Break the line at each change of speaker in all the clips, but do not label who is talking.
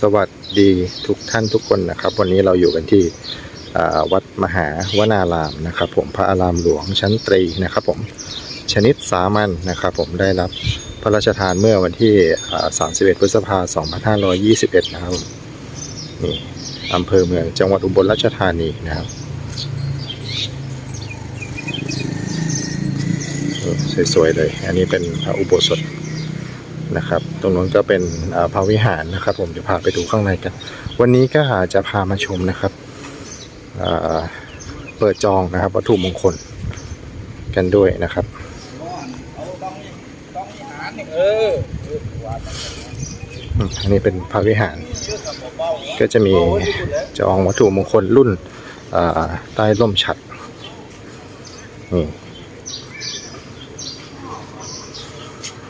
สวัสดีทุกท่านทุกคนนะครับ วันนี้เราอยู่กันที่วัดมหาวนารามนะครับ ผมพระอารามหลวงชั้นตรีนะครับ ผมชนิดสามัญนะครับ ผมได้รับพระราชทานเมื่อวันที่ 31 พฤษภาคม 2521 นะครับนี่อำเภอเมืองจังหวัดอุบลราชธานีนะครับสวยๆเลย อันนี้เป็นพระอุโบสถ นะครับ ตรงนู้นก็เป็นพระวิหารนะครับ ผมจะพาไปดูข้างในกัน วันนี้ก็จะพามาชมนะครับเปิดจองนะครับ วัตถุมงคลกันด้วยนะครับ
อั
นนี้เป็นพระวิหาร ก็จะมีจองวัตถุมงคลรุ่นใต้ร่มฉัดนี่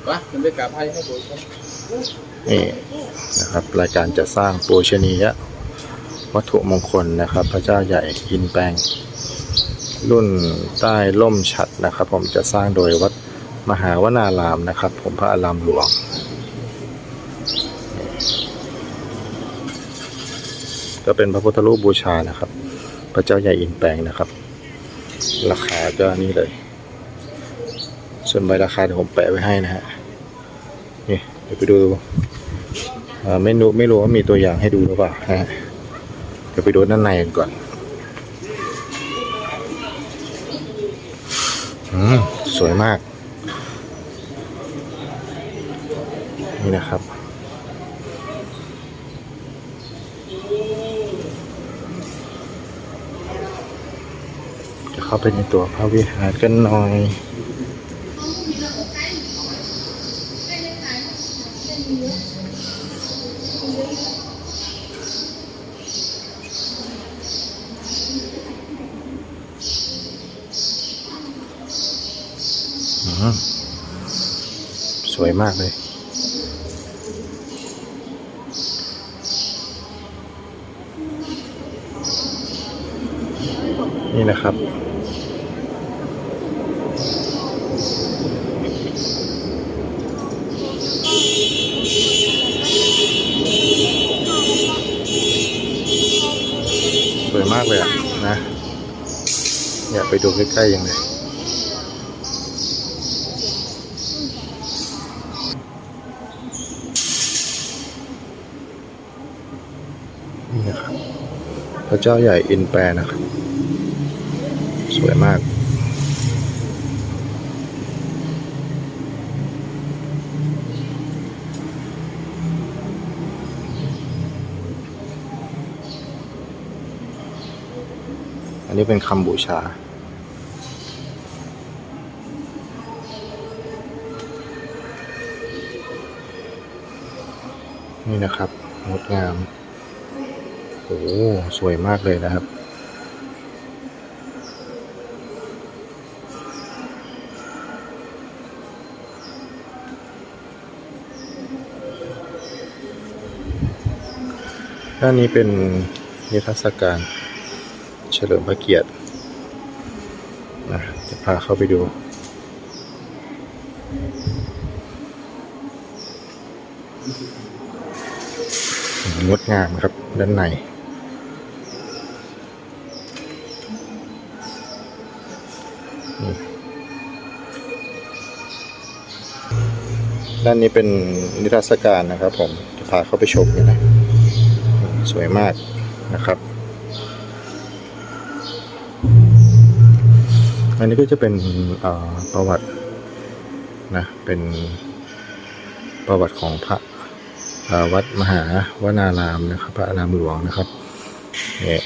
วะมันไปกราบให้ให้บุญกัน
นี่นะครับรายการจะสร้างปูชนียวัตถุมงคลนะครับ พระเจ้าใหญ่อินแปงรุ่นใต้ร่มฉัดนะครับ ผมจะสร้างโดยวัดมหาวนารามนะครับ ผมพระอารามหลวงก็เป็นพระพุทธรูปบูชานะครับ พระเจ้าใหญ่อินแปงนะครับ ราคาก็นี่เลย ส่วนใบราคาเดี๋ยวผมแปะไว้ให้นะฮะ นี่เดี๋ยวไปดูเอ่อไม่รู้ไม่รู้ว่ามีตัวอย่างให้ดูหรือเปล่านะฮะเดี๋ยวไปดูด้านในกันก่อนอืมสวยมาก นี่นะครับจะเข้าไปในตัวพระวิหารกันหน่อย สวยมากเลย นี่นะครับ สวยมากเลยอะนะ อยากไปดูใกล้ๆยังเลย นี่นะครับ พระ เจ้าใหญ่อินแปรนะครับ สวยมาก อันนี้เป็นคำบูชานี่นะครับงดงาม โอ้โหสวยมากเลยนะครับด้านนี้เป็นนิทรรศการเฉลิมพระเกียรตินะจะพาเข้าไปดู งดงามครับด้านใน ด้านนี้เป็นนิทรรศการนะครับ ผมจะพาเข้าไปชมกันนะสวยมากนะครับ อันนี้ก็จะเป็นประวัตินะเป็นประวัติของพระวัดมหาวนารามนะครับ พระอารามหลวงนะครับเนี่ย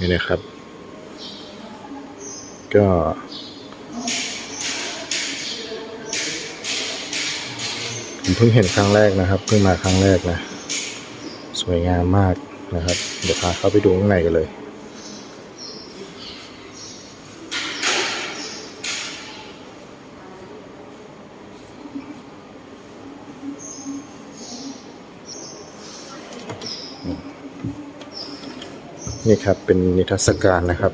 นี่นะครับ ก็ ผมเพิ่งเห็นครั้งแรกนะครับ เพิ่งมาครั้งแรกนะ สวยงามมากนะครับ เดี๋ยวพาเข้าไปดูข้างในกันเลย นี่ครับเป็นนิทรรศการนะครับ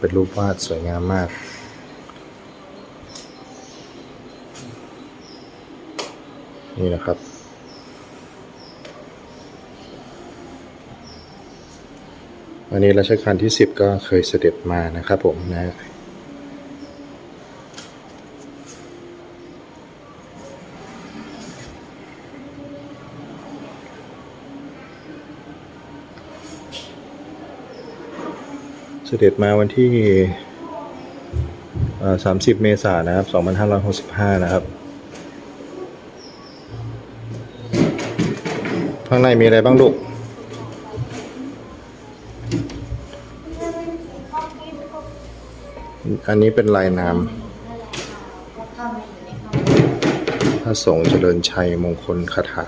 เป็นรูปวาดสวยงามมากนี่นะครับ อันนี้รัชกาลที่ 10 ก็เคยเสด็จมานะครับผมนะ เสด็จมาวันที่เอ่อ30เมษายนนะครับ2565นะครับ ข้างในมีอะไรบ้างลูกอันนี้เป็นลายนามพระสงฆ์เจริญชัยมงคลคาถา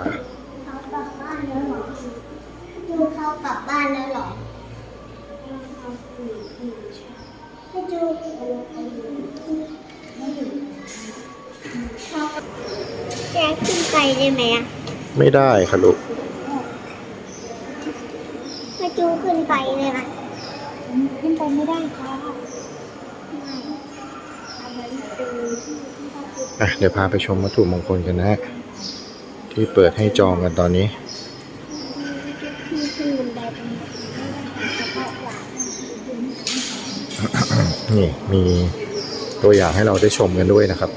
ไปได้ไหมอะ
ไม่ได้ค่ะลูก
ให้จูขึ้นไปเลยนะขึ้นไปไม่ได้ค่ะ
อะเดี๋ยวพาไปชมวัตถุมงคลกันนะฮะที่เปิดให้จองกันตอนนี้
ที่ขึ้นบันไดตรงนี้เฉพาะหลาน
นี่มีตัวอย่างให้เราได้ชมกันด้วยนะครับ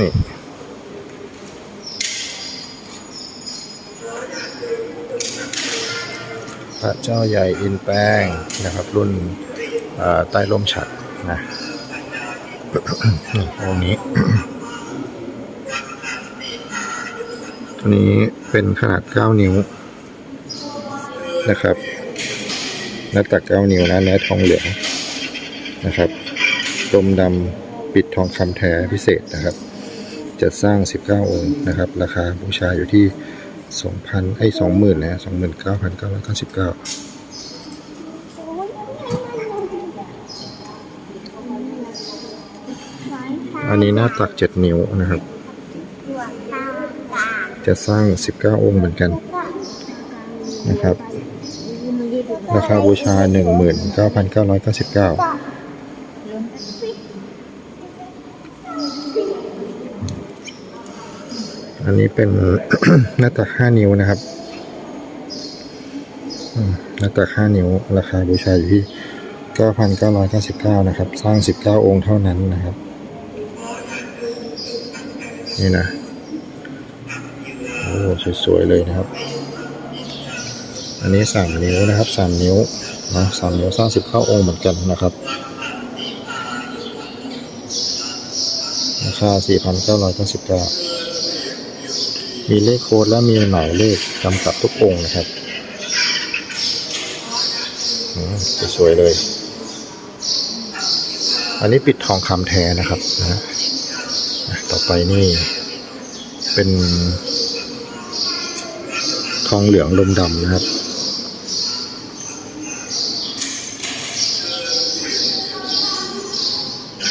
นี่พระเจ้าใหญ่อินแป้งนะครับ รุ่นใต้ร่มฉัดนะนี่องค์นี้ตัวนี้เป็นขนาด 9 นิ้วนะครับหน้าตัก 9 นิ้วนะเนื้อทองเหลืองนะครับลมดำปิดทองคำแท้พิเศษนะครับ จะสร้าง 19 องค์นะครับ ราคาบูชาอยู่ที่ 2,000ไอ้20,000นะ29,999อันนี้หน้าตัก 7 นิ้วนะครับ จะสร้าง 19 องค์เหมือนกันนะครับ ราคาบูชา 19,999 อันนี้เป็น หน้าตัก5นิ้วนะครับหน้าตัก5นิ้ว ราคาบูชาอยู่ที่9,999นะครับ สร้าง19องค์เท่านั้นนะครับ นี่นะโอ้สวยๆเลยนะครับ อันนี้3นิ้วนะครับ3นิ้วนะ3นิ้วสร้าง19องค์เหมือนกันนะครับราคา4,999 มีเลขโค้ดและมีหมายเลขกำกับทุกองค์นะครับอืมสวยเลย อันนี้ปิดทองคำแท้นะครับนะอะต่อไปนี่เป็นทองเหลืองลมดำนะครับ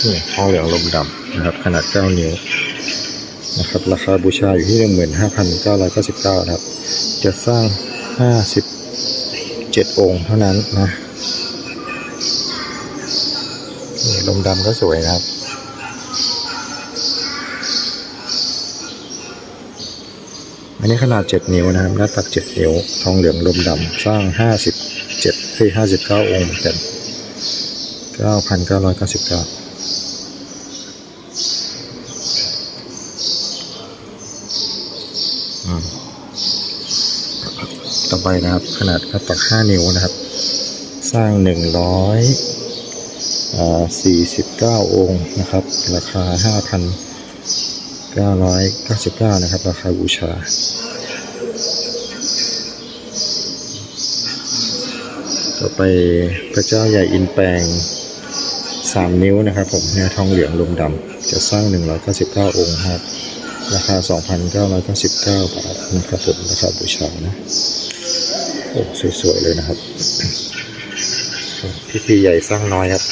นี่ทองเหลืองลมดำนะครับ ขนาด 9 นิ้ว นะครับ ราคาบูชาอยู่ที่ 15,999นะครับ จะสร้าง 57 องค์เท่านั้นนะนี่ลมดำก็สวยนะครับ อันนี้ขนาด 7 นิ้วนะครับ หน้าตัก 7 นิ้ว ทองเหลืองลมดำสร้าง 57คือ59 องค์เหมือนกัน 9,999 อืมต่อ ไปนะครับ ขนาดหน้าตัก5นิ้วนะครับ สร้าง 149 องค์นะครับ ราคา 5,999 นะครับ ราคาบูชาต่อไปพระเจ้าใหญ่อินแปลง 3 นิ้วนะครับผมเนื้อทองเหลืองลมดำจะสร้าง 199 องค์ครับราคา 2,999 บาทนะครับผมราคาบูชานะ โอ้สวยๆเลยนะครับพิธีใหญ่สร้างน้อยครับ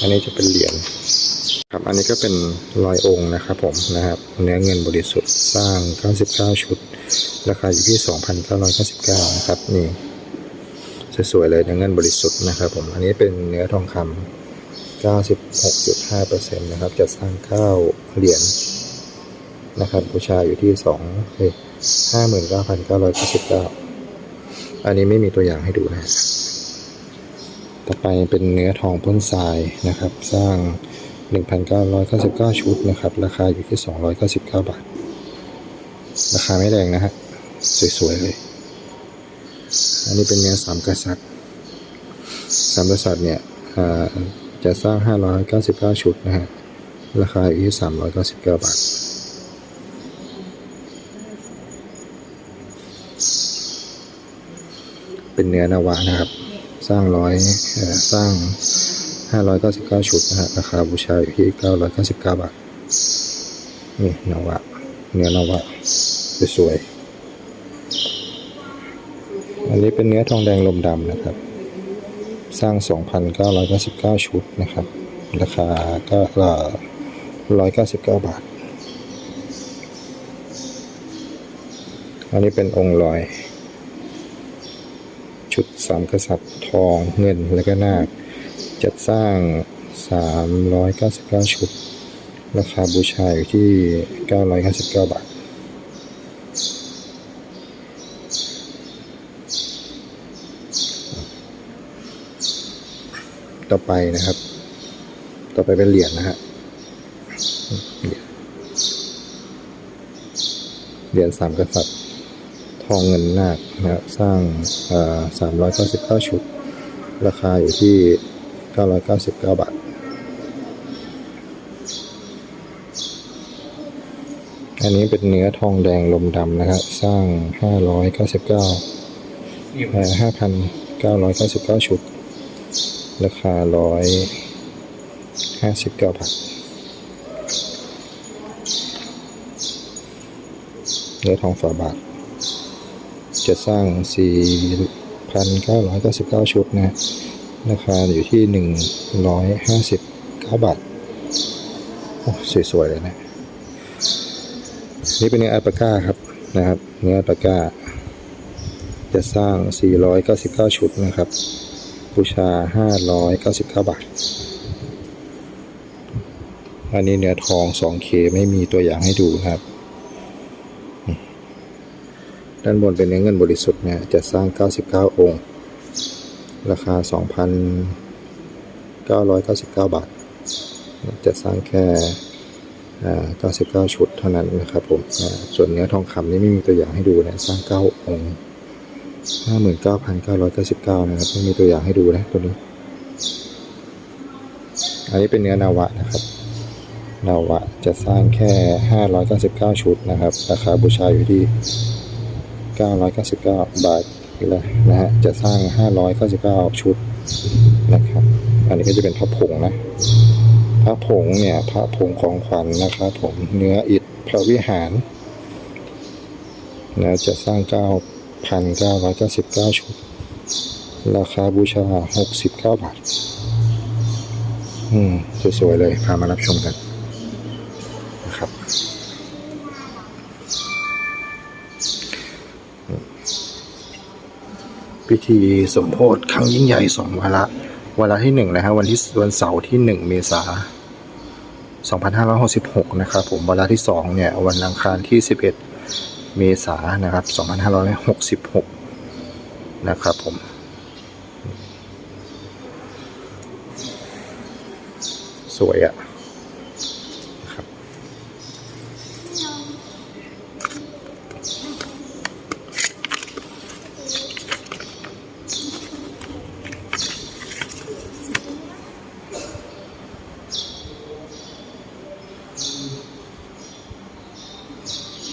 อั
นนี้จะเป็นเหรียญ ครับอันนี้ก็เป็นรอยองค์นะครับผมนะครับเนื้อเงินบริสุทธิ์สร้าง 99 ชุด ราคาอยู่ที่ 2,999นะครับนี่สวยๆเลยเนื้อเงินบริสุทธิ์นะครับผมอันนี้เป็นเนื้อทองคำ96.5%นะครับจะสร้าง9เหรียญนะครับบูชาอยู่ที่2เฮ้ย59,999 อันนี้ไม่มีตัวอย่างให้ดูนะฮะต่อไปเป็นเนื้อทองพ่นทรายนะครับ สร้าง 1,999 ชุดนะครับ ราคาอยู่ที่ 299 บาท ราคาไม่แรงนะฮะ สวย ๆ เลย อันนี้เป็นเนื้อสามกษัตริย์สามกษัตริย์เนี่ยจะสร้าง 599 ชุดนะฮะ ราคาอยู่ที่ 399 บาทเป็นเนื้อนาวะนะครับ สร้างร้อยสร้าง 599 ชุดนะฮะราคาบูชาอยู่ที่ 999 บาท นี่นวะเนื้อนวะสวยๆอันนี้เป็นเนื้อทองแดงลมดำนะครับ สร้าง 2,999 ชุดนะครับ ราคาก็199 บาท อันนี้เป็นองค์ลอย ชุดสามกษัตริย์ทองเงินและก็นาค จัดสร้าง 399 ชุด ราคาบูชาอยู่ที่999บาทต่อไปนะครับ ต่อไปเป็นเหรียญนะฮะเหรียญเหรียญสามกษัตริย์ ทองเงินนาคนะครับ สร้างสามร้อยเก้าสิบเก้าชุด ราคาอยู่ที่ เก้าร้อยเก้าสิบเก้าบาท อันนี้เป็นเนื้อทองแดงลมดำนะครับ สร้างห้าร้อยเก้าสิบเก้าห้าพันเก้าร้อยเก้าสิบเก้าชุด ราคาร้อยห้าสิบเก้าบาท เนื้อทองฝาบาท จะสร้าง 4,999 ชุดนะ ราคาอยู่ที่ 159 บาท โอ้สวยๆเลยนะ นี่เป็นเนื้ออัลปาก้าครับนะครับ เนื้ออัลปาก้า จะสร้าง 499 ชุดนะครับ บูชา 599 บาท อันนี้เนื้อทอง 2K ไม่มีตัวอย่างให้ดูนะครับ ด้านบนเป็นเนื้อเงินบริสุทธิ์เนี่ยจะสร้าง 99 องค์ ราคา 2,999 บาท จะสร้างแค่ 99 ชุดเท่านั้นนะครับผม ส่วนเนื้อทองคำนี่ไม่มีตัวอย่างให้ดูนะ สร้าง 9 องค์ 59,999 นะครับ ไม่มีตัวอย่างให้ดูนะตัวนี้ อันนี้เป็นเนื้อนาวะนะครับ นาวะจะสร้างแค่ 599 ชุดนะครับ ราคาบูชาอยู่ที่ 999 บาท นะฮะจะสร้าง 599 ชุดนะครับ อันนี้ก็จะเป็นพระผงนะ พระผงเนี่ยพระผงของขวัญนะครับผมเนื้ออิฐพระวิหารนะจะสร้าง 9,999 ชุด ราคาบูชา 69 บาท อืม สวยๆเลย พามารับชมกัน พิธีสมโพธิครั้งยิ่งใหญ่สองวาระวาระที่หนึ่งนะฮะวันที่วันเสาร์ที่หนึ่งเมษาสองพันห้าร้อยหกสิบหกนะครับผมวาระที่สองเนี่ยวันอังคารที่สิบเอ็ดเมษานะครับสองพันห้าร้อยหกสิบหกนะครับผมสวยอะค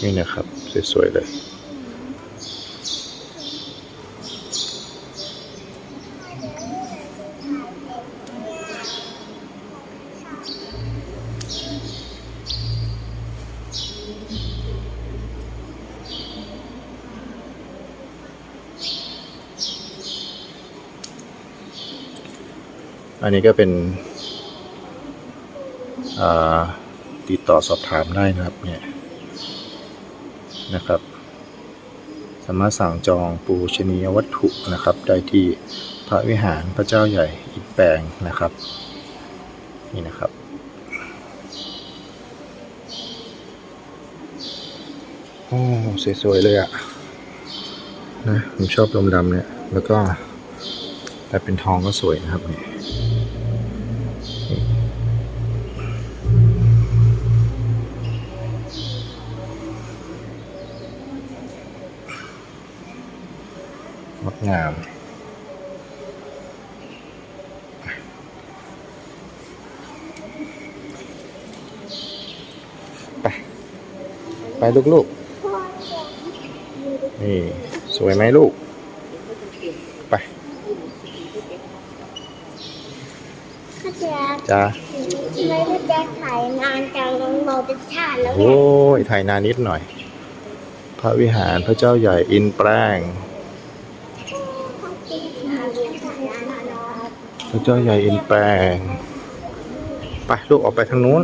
นี่นะครับ สวยๆเลยอันนี้ก็เป็นติดต่อสอบถามได้นะครับเนี่ย นะครับ สามารถสั่งจองปูชนียวัตถุนะครับ ได้ที่พระวิหารพระเจ้าใหญ่อิฐแปลงนะครับ นี่นะครับโอ้สวยๆเลยอะนะผมชอบลมดำเนี่ย แล้วก็แต่เป็นทองก็สวยนะครับนี่ งดงาม ไป ไปลูกๆ นี่ สวยไหมลูก ไป
พ่อแจ๊ค
จ้า
ทำไมพ่อแจ๊คถ่ายนานจังเราเป็นชาติแล้ว
โอ้
เนี่ย
ยถ่ายนานนิดหน่อย พระวิหารพระเจ้าใหญ่อินแปลง
พ่อแจ๊คถ่ายนานแล้ว
พระเจ้าใหญ่อินแปลง ไปลูกออกไปทางนู้น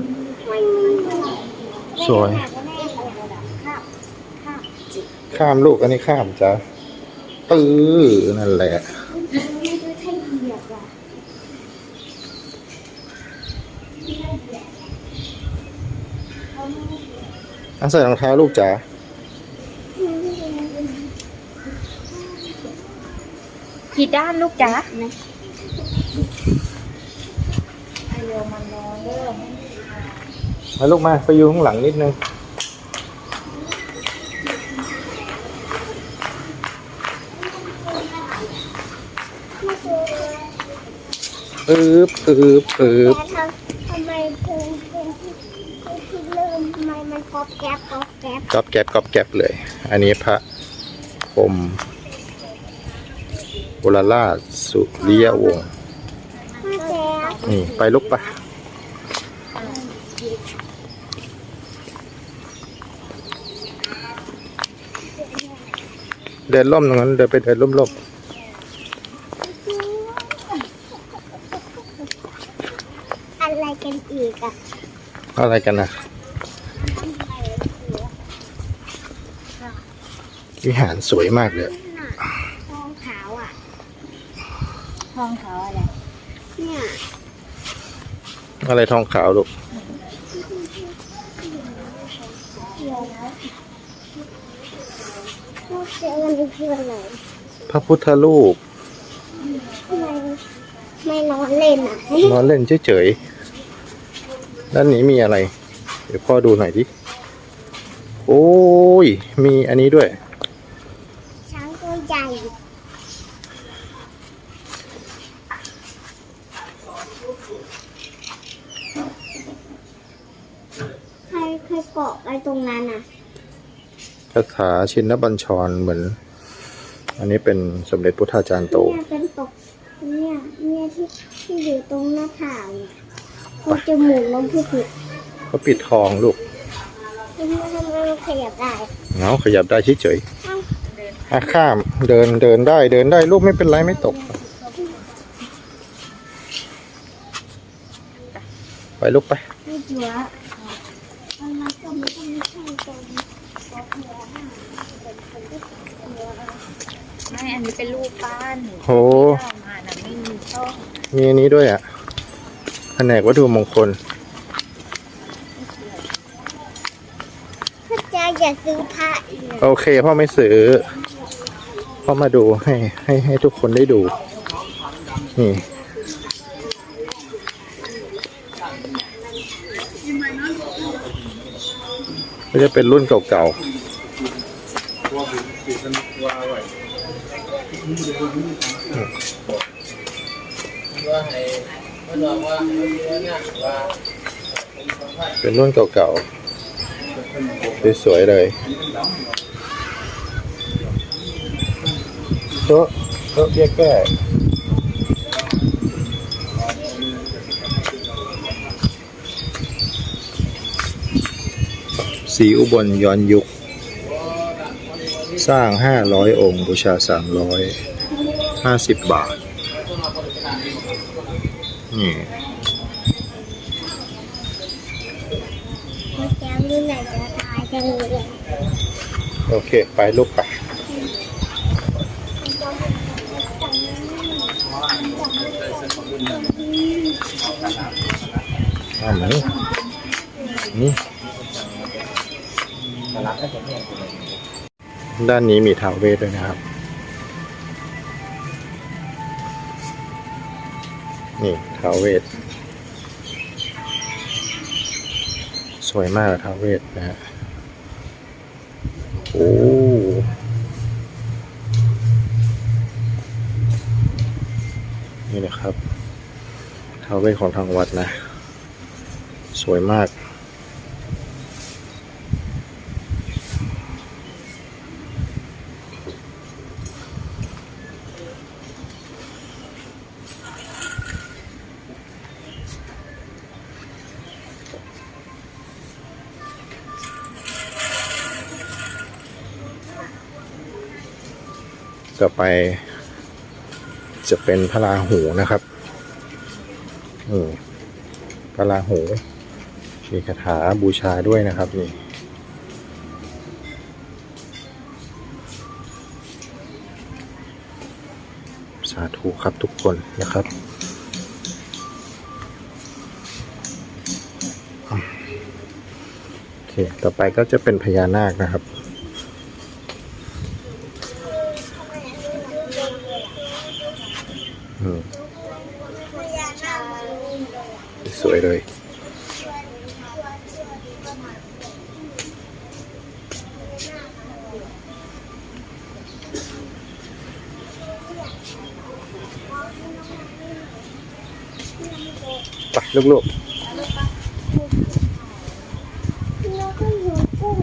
สวย ข้ามลูกอันนี้ข้ามจ้ะปื้อนั่นแหละ
อะ
อันใส่รองเท้าลูกจ๋า
ผิดด้านลูกจ๋า
มาลูกมา ไปอยู่ข้างหลังนิดนึงอึบอึบอึบ
ทำทำไมเพลงเพลงที่ที่เริ่มทำไมมันก๊อบแก๊บก๊อบแก๊บ
กอบแกบกอบแกบเลย อันนี้พระพรหมบุรราสุริยวงศ์
พ่อแจ๊ค
นี่ ไปลุกปะ เดินล่มตรงนั้นเดินไปเดินล่มล่ม
อะไรกันอีกอะ
ๆอะไรกันนะวิหารสวยมากเลย
น่ะทองขาวอะ
ทองเขาอะไร
เนี่ย
อะไรทองขาวลูก
พวกเจอมันคืออะไร
พระพุทธรูป
ทำไมไม่นอนเล่นอะ
นอนเล่นเฉยๆด้านนี้มีอะไร เดี๋ยวพ่อดูหน่อยดิโอ้ย มีอันนี้ด้วย
ช้างตัวใหญ่ใครใครเกาะไปตรงนั้นอะ
คาถาชินบัญชรเหมือน อันนี้เป็นสมเด็จพุทธาจารย์โต
เนี่ยเป็นตกเนี่ยเนี่ยที่ที่อยู่ตรงหน้าผากเนี่ยมันจะหมุนลงผู้ผิด
เขาปิดทองลูก
ทำไมทำไมมันขยับได้
เงาขยับได้เฉย
เอ้า
ๆอะข้ามเดินเดินได้เดินได้ลูกไม่เป็นไรไม่ตก ไปลูกไป
ไม่จัวมันมันก็ไม่ต้องมีใช่ตรงตัวเพื่อห้าเป็นคนที่ตัว
ไม่อันนี้เป็นรูปปั้น
โห
ที่เอามาน่ะไม่มีช่อง
มีอันนี้ด้วยอะแผนกวัตถุมงคล
ถ้าจะอย่าซื้อพระอีกนะ
โอเคพ่อไม่ซื้อพ่อมาดูให้ให้ให้ทุกคนได้ดู นี่ ก็จะเป็นรุ่นเก่า
ว่าให้เมื่อบอกว่าให้เมื่อเนี่ยว่า
ๆเป็นรุ่นเก่าๆ สวยๆเลยโต๊ะโต๊ะเบี้ยแก้สีอุบลย้อนยุค สร้าง 500 องค์ บูชา300 50 บาท นี่
เมื่อกี้นี่ไหนจะตายจังเลย
โอเค ไปลูกไปเอาไหมนี่ ด้านนี้มีท้าวเวทด้วยนะครับ นี่ท้าวเวทสวยมากท้าวเวทนะฮะโอ้นี่นะครับท้าวเวทของทางวัดนะ สวยมาก ต่อไป จะเป็นพระราหูนะครับนี่พระราหู มีคาถาบูชาด้วยนะครับนี่สาธุครับทุกคนนะครับโอเคต่อไปก็จะเป็นพญานาคนะครับ อืม
พญานาค
สวยเลย ไปลูก
ล้วก็หัวกุ้ง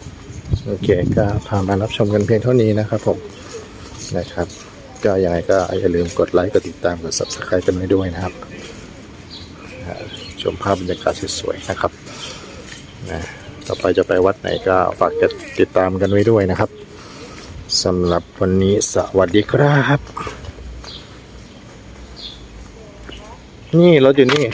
ๆโอเคก็พามารับชมกันเพียงเท่านี้นะครับผมนะครับ ก็ยังไงก็อย่าลืมกดไลค์กดติดตามกด subscribe กันไว้ด้วยนะครับชมภาพบรรยากาศสวยๆนะครับนะต่อไปจะไปวัดไหนก็ฝากกดติดตามกันไว้ด้วยนะครับสำหรับวันนี้สวัสดีครับ นี่รถอยู่นี่